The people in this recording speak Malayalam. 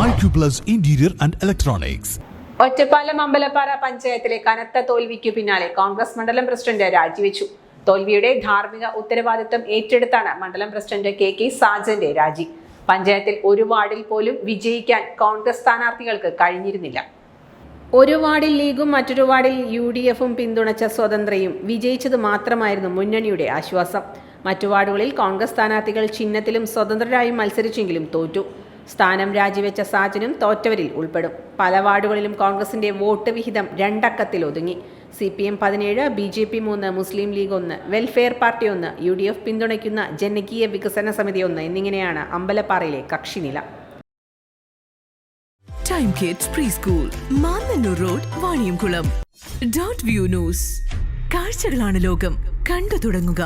Acuplus Interior and Electronics. Ottapalam Ambalappara പഞ്ചായത്തിലെ കനത്ത തോൽവിക്ക് പിന്നാലെ കോൺഗ്രസ് മണ്ഡലം പ്രസിഡന്റ് രാജിവെച്ചു. തോൽവിയുടെ ധാർമ്മിക ഉത്തരവാദിത്വം ഏറ്റെടുത്താണ് മണ്ഡലം പ്രസിഡന്റ് കെ കെ സാജന്റെ രാജി. പഞ്ചായത്തിൽ ഒരു വാർഡിൽ പോലും വിജയിക്കാൻ കോൺഗ്രസ് സ്ഥാനാർത്ഥികൾക്ക് കഴിഞ്ഞിരുന്നില്ല. ഒരു വാർഡിൽ ലീഗും മറ്റൊരു വാർഡിൽ യു ഡി എഫും പിന്തുണച്ച സ്വതന്ത്രയും വിജയിച്ചത് മാത്രമായിരുന്നു മുന്നണിയുടെ ആശ്വാസം. മറ്റു വാർഡുകളിൽ കോൺഗ്രസ് സ്ഥാനാർത്ഥികൾ ചിഹ്നത്തിലും സ്വതന്ത്രരായും മത്സരിച്ചെങ്കിലും തോറ്റു. സ്ഥാനം രാജിവെച്ച സാജനും തോറ്റവരിൽ ഉൾപ്പെടും. പല വാർഡുകളിലും കോൺഗ്രസിന്റെ വോട്ട് വിഹിതം രണ്ടക്കത്തിൽ ഒതുങ്ങി. സി പി എം പതിനേഴ് ബി ജെ പി മൂന്ന് മുസ്ലിം ലീഗ് ഒന്ന് വെൽഫെയർ പാർട്ടി ഒന്ന് യു ഡി എഫ് പിന്തുണയ്ക്കുന്ന ജനകീയ വികസന സമിതി ഒന്ന് എന്നിങ്ങനെയാണ് അമ്പലപ്പാറയിലെ കക്ഷിനില time kids preschool Mannannur road Vaniyamkulam dot view news കാഴ്ചകളാണ് ലോകം. കണ്ടു തുടങ്ങുക.